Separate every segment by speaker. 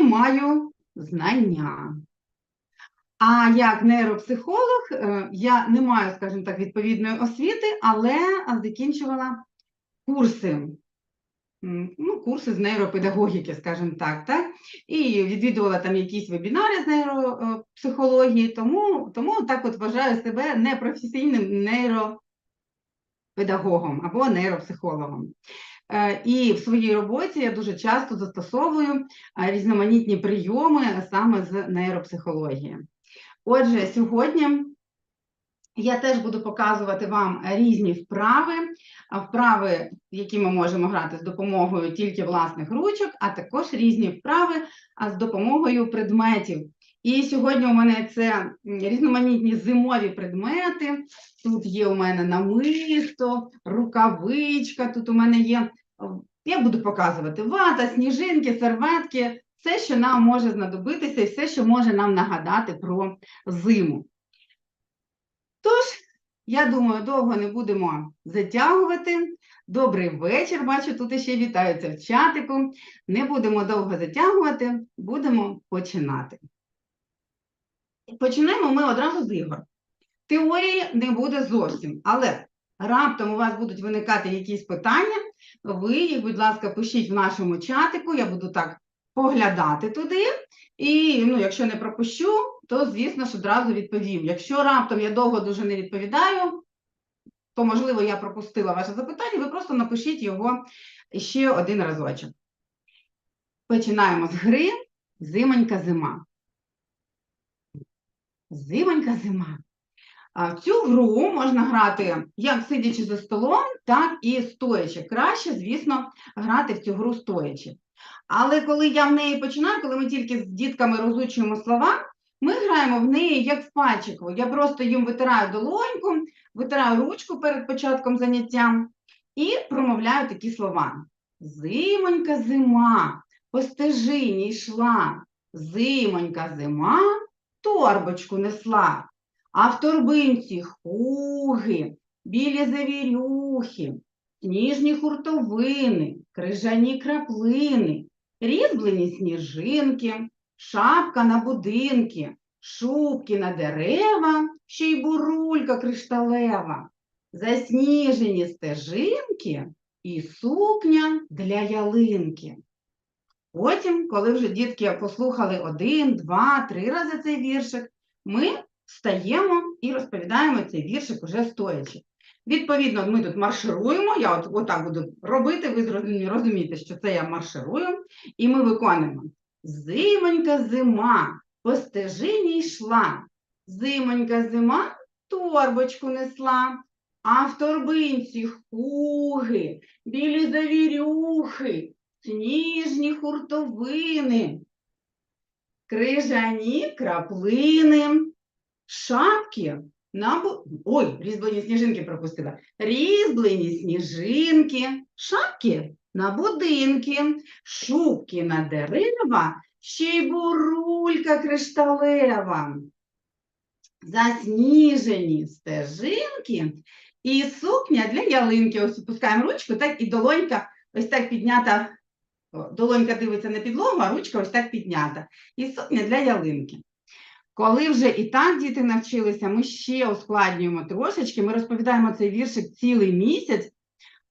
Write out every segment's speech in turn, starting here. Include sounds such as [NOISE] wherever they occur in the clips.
Speaker 1: маю знання. А як нейропсихолог, е, я не маю, скажімо так, відповідної освіти, але закінчувала курси. Ну, курси з нейропедагогіки, скажімо так, так? І відвідувала там якісь вебінари з нейропсихології, тому, тому так от вважаю себе непрофесійним нейропедагогом або нейропсихологом. Е, І в своїй роботі я дуже часто застосовую е, різноманітні прийоми саме з нейропсихології. Отже, сьогодні я теж буду показувати вам різні вправи, вправи, які ми можемо грати з допомогою тільки власних ручок, а також різні вправи з допомогою предметів. І сьогодні у мене це різноманітні зимові предмети. Тут є у мене намисто, рукавичка, тут у мене є. Я буду показувати вата, сніжинки, серветки, все, що нам може знадобитися, і все, що може нам нагадати про зиму. Тож, я думаю, довго не будемо затягувати. Добрий вечір. Бачу, тут ще вітаються в чатику. Не будемо довго затягувати, будемо починати. Починаємо ми одразу з ігор. Теорії не буде зовсім, але раптом у вас будуть виникати якісь питання, ви їх, будь ласка, пишіть в нашому чатику, я буду так поглядати туди. І ну, якщо не пропущу, то, звісно ж, одразу відповім. Якщо раптом я довго дуже не відповідаю, то, можливо, я пропустила ваше запитання, ви просто напишіть його ще один разочок. Починаємо з гри Зимонька зима. Зимонька зима. В цю гру можна грати як сидячи за столом, так і стоячи. Краще, звісно, грати в цю гру стоячи. Але коли я в неї починаю, коли ми тільки з дітками розучуємо слова, ми граємо в неї як в пальчику. Я просто їм витираю долоньку, витираю ручку перед початком заняття і промовляю такі слова. Зимонька зима, по стежині йшла, зимонька зима, торбочку несла, а в торбинці хуги, білі завірюхи, сніжні хуртовини, крижані краплини, різьблені сніжинки, шапка на будинки, шубки на дерева, ще й бурулька кришталева, засніжені стежинки і сукня для ялинки. Потім, коли вже дітки послухали один, два, три рази цей віршик, ми встаємо і розповідаємо цей віршик уже стоячи. Відповідно, ми тут маршируємо, я от отак буду робити, ви розумієте, що це я марширую, і ми виконуємо. Зимонька зима, по стежині йшла, зимонька зима, торбочку несла, а в торбинці хуги, білі завірюхи, сніжні хуртовини, крижані краплини, шапки на бу... Ой, різьблені сніжинки пропустила. Різьблені сніжинки, шапки на будинки, шубки на дерева, ще й бурулька кришталева. Засніжені стежинки і сукня для ялинки. Ось опускаємо ручку, так і долонька ось так піднята. Долонька дивиться на підлогу, а ручка ось так піднята. І сукня для ялинки. Коли вже і так діти навчилися, ми ще ускладнюємо трошечки. Ми розповідаємо цей віршик цілий місяць.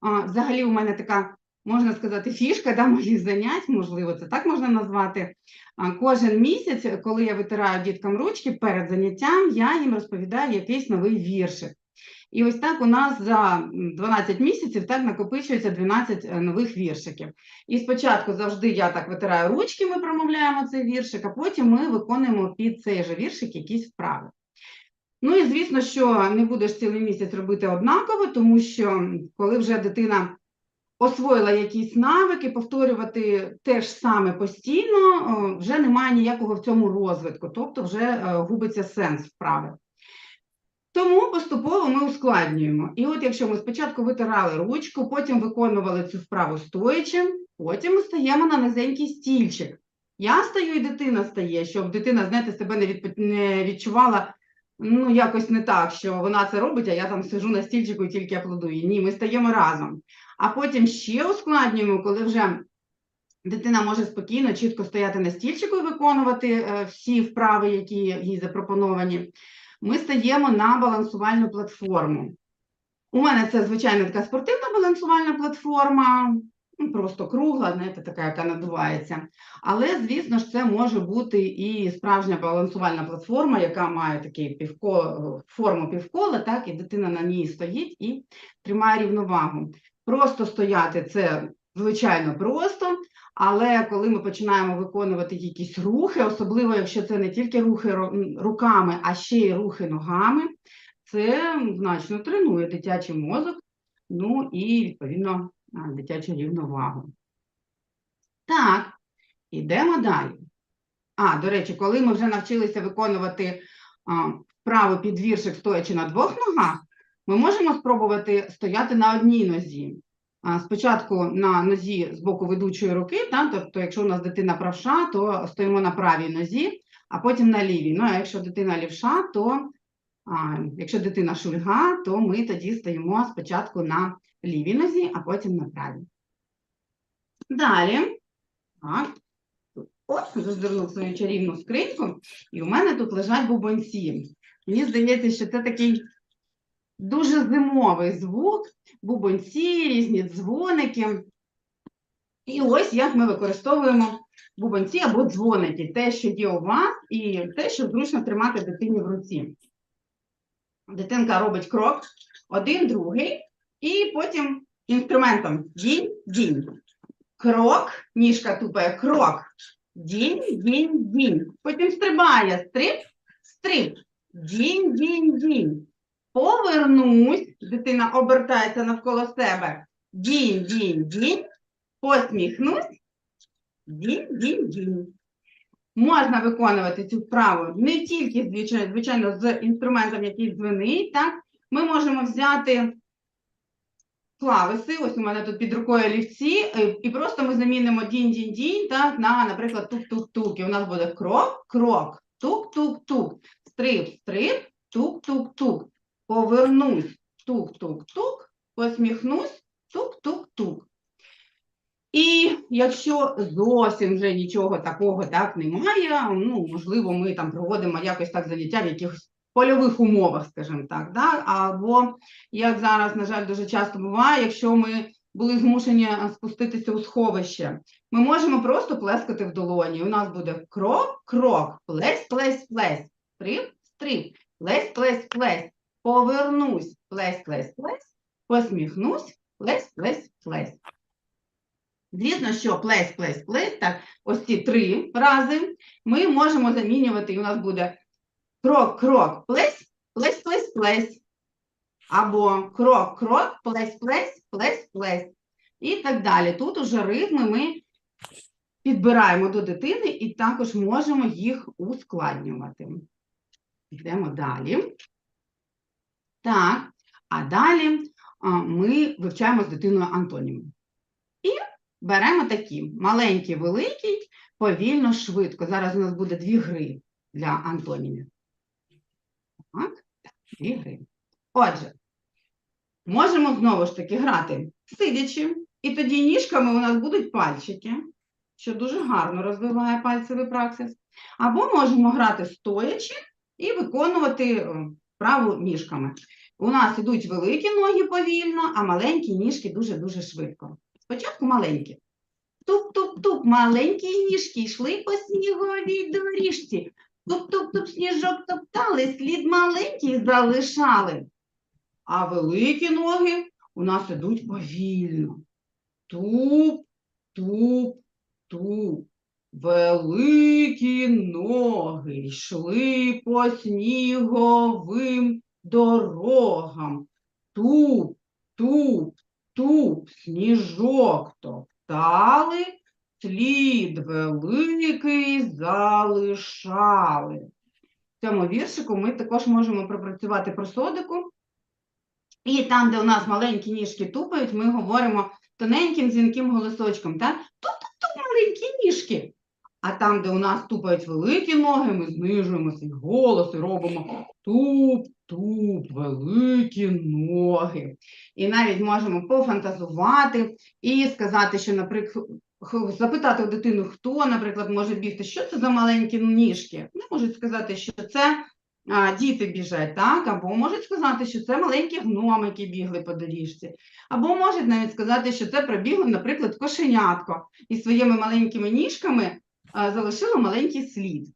Speaker 1: А, Взагалі, у мене така, можна сказати, фішка да, моїх занять, можливо, це так можна назвати. А, Кожен місяць, коли я витираю діткам ручки перед заняттям, я їм розповідаю якийсь новий віршик. І ось так у нас за 12 місяців так накопичується 12 е, нових віршиків. І спочатку завжди я так витираю ручки, ми промовляємо цей віршик, а потім ми виконуємо під цей же віршик якісь вправи. Ну і звісно, що не будеш цілий місяць робити однаково, тому що коли вже дитина освоїла якісь навики, повторювати те ж саме постійно, вже немає ніякого в цьому розвитку, тобто вже е, губиться сенс вправи. Тому поступово ми ускладнюємо. І от якщо ми спочатку витирали ручку, потім виконували цю вправу стоячи, потім ми стаємо на низенький стільчик. Я стаю і дитина стає, щоб дитина, знаєте, себе не, відп... не відчувала ну, якось не так, що вона це робить, а я там сижу на стільчику і тільки аплодую. Ні, ми стаємо разом. А потім ще ускладнюємо, коли вже Дитина може спокійно, чітко стояти на стільчику і виконувати е, всі вправи, які їй запропоновані. Ми стаємо на балансувальну платформу. У мене це, звичайно, така спортивна балансувальна платформа, ну, просто кругла, знаєте, така, яка надувається. Але, звісно ж, це може бути і справжня балансувальна платформа, яка має такий півко... форму півкола, так, і дитина на ній стоїть і тримає рівновагу. Просто стояти це, звичайно, просто, але коли ми починаємо виконувати якісь рухи, особливо якщо це не тільки рухи руками, а ще й рухи ногами, це значно тренує дитячий мозок, ну і, відповідно, дитячу рівновагу. Так, ідемо далі. А, до речі, коли ми вже навчилися виконувати а, вправи під віршик стоячи на двох ногах, ми можемо спробувати стояти на одній нозі. Спочатку на нозі з боку ведучої руки, та, тобто, якщо у нас дитина правша, то стоїмо на правій нозі, а потім на лівій. Ну, а якщо дитина лівша, то а, якщо дитина шульга, то ми тоді стоїмо спочатку на лівій нозі, а потім на правій. Далі. Так. Ось, зазирнув свою чарівну скриньку, і у мене тут лежать бубонці. Мені здається, що це такий дуже зимовий звук, бубонці, різні дзвоники. І ось як ми використовуємо бубонці або дзвоники, те, що є у вас, і те, що зручно тримати дитині в руці. Дитинка робить крок, один, другий, і потім інструментом дінь, дінь. Крок, ніжка тупає, крок, дінь, дінь, дінь. Потім стрибає, стрип, стрип, дінь, дінь, дінь. Повернусь, дитина обертається навколо себе. Дінь, дінь, дінь. Посміхнусь. Дінь, дінь, дінь. Можна виконувати цю вправу не тільки, звичайно, звичайно, з інструментом, який дзвенить, так? Ми можемо взяти клависи, ось у мене тут під рукою олівці, е, і просто ми замінимо дінь-дінь-дінь, так, на, наприклад, тук-тук-тук. І у нас буде крок, крок, тук-тук-тук, стрип, стрип, тук-тук-тук. Повернусь, тук-тук-тук, посміхнусь, тук-тук-тук. І якщо зовсім вже нічого такого так немає, ну, можливо, ми там проводимо якось так заняття в якихось польових умовах, скажімо так, да? або, як зараз, на жаль, дуже часто буває, якщо ми були змушені спуститися у сховище, ми можемо просто плескати в долоні. У нас буде крок, крок, плесь, плесь, плесь, стрип, стрип, плесь, плесь, плесь, повернусь, плесь, плесь, плесь, посміхнусь, плесь, плесь, плесь. Звісно, що плесь, плесь, плесь, так, ось ці три рази ми можемо замінювати, і у нас буде крок, крок, плесь, плесь, плесь, плесь. Або крок, крок, плесь, плесь, плесь, плесь. І так далі. Тут уже ритми ми підбираємо до дитини і також можемо їх ускладнювати. Йдемо далі. Так, а далі ми вивчаємо з дитиною антоніми. І беремо такі маленький, великий, повільно, швидко. Зараз у нас буде дві гри для антонімів. Так, дві гри. Отже, можемо знову ж таки грати сидячи, і тоді ніжками у нас будуть пальчики, що дуже гарно розвиває пальцевий праксис. Або можемо грати стоячи і виконувати вправу ніжками. У нас ідуть великі ноги повільно, а маленькі ніжки дуже-дуже швидко. Спочатку маленькі. Туп-туп-туп, маленькі ніжки йшли по сніговій доріжці. Туп-туп-туп, сніжок топтали, слід маленький залишали. А великі ноги у нас ідуть повільно. Туп, туп, туп. Великі ноги йшли по сніговим дорогам. Туп, туп, туп, сніжок топтали, слід великий залишали. В цьому віршику ми також можемо пропрацювати просодику. І там, де у нас маленькі ніжки тупають, ми говоримо тоненьким дзвінким голосочком. Туп-туп-туп, маленькі ніжки. А там, де у нас тупають великі ноги, ми знижуємо свій голос і робимо туп-туп, великі ноги. І навіть можемо пофантазувати і сказати, що, наприклад, запитати у дитину, хто, наприклад, може бігти, що це за маленькі ніжки. Вони можуть сказати, що це а, діти біжать, так? Або можуть сказати, що це маленькі гномики бігли по доріжці. Або можуть навіть сказати, що це пробігло, наприклад, кошенятко і своїми маленькими ніжками залишило маленький слід.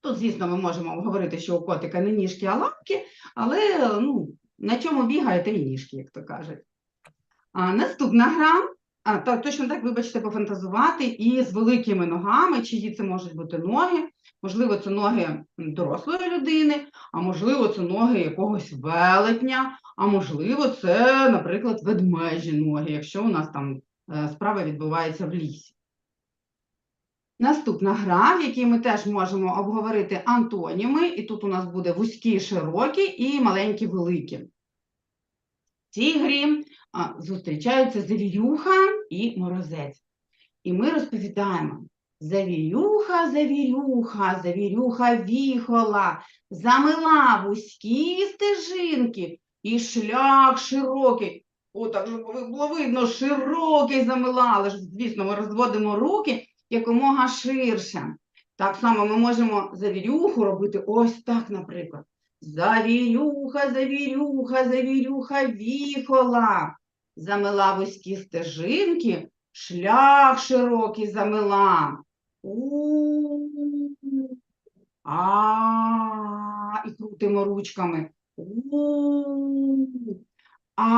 Speaker 1: Тут, звісно, ми можемо говорити, що у котика не ніжки, а лапки, але ну, на чому бігає, те і ніжки, як то кажуть. А, наступна гра. А, так, точно так, вибачте, пофантазувати і з великими ногами, чиї це можуть бути ноги. Можливо, це ноги дорослої людини, а можливо, це ноги якогось велетня, а можливо, це, наприклад, ведмежі ноги, якщо у нас там е, справа відбувається в лісі. Наступна гра, в якій ми теж можемо обговорити антоніми, і тут у нас буде вузькі, широкі і маленькі, великі. В цій грі зустрічаються завірюха і морозець. І ми розповідаємо: завірюха, завірюха, завірюха віхола, замила вузькі стежинки і шлях широкий. О, так же було видно, широкий замила, але ж, звісно, ми розводимо руки якомога ширше. Так само ми можемо завірюху робити ось так, наприклад. Завірюха, завірюха, завірюха віхола. Замила вузькі стежинки, шлях широкий замила. У а і крутимо ручками. У а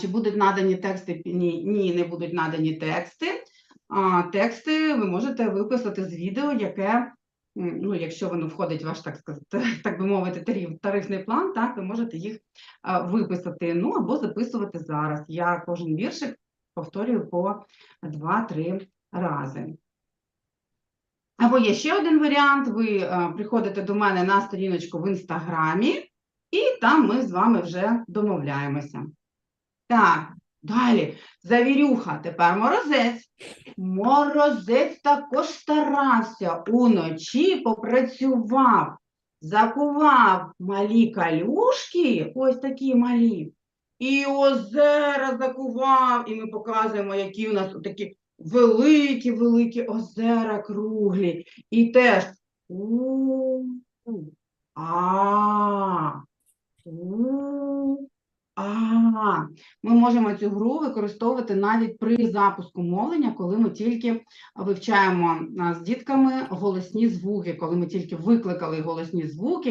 Speaker 1: чи будуть надані тексти? Ні, ні, не будуть надані тексти. А, тексти ви можете виписати з відео, яке, ну, якщо воно входить в ваш, так сказати, [LAUGHS] так би мовити, тариф, тарифний план, так, ви можете їх виписати, ну, або записувати зараз. Я кожен віршик повторюю по 2-3 рази. Або є ще один варіант, ви приходите до мене на сторіночку в інстаграмі, і там ми з вами вже домовляємося. Так, далі. Завірюха, тепер морозець. Морозець також старався, уночі попрацював, закував малі калюшки, ось такі малі, і озера закував, і ми показуємо, які у нас такі великі-великі озера круглі. І теж у а у а ми можемо цю гру використовувати навіть при запуску мовлення, коли ми тільки вивчаємо з дітками голосні звуки, коли ми тільки викликали голосні звуки,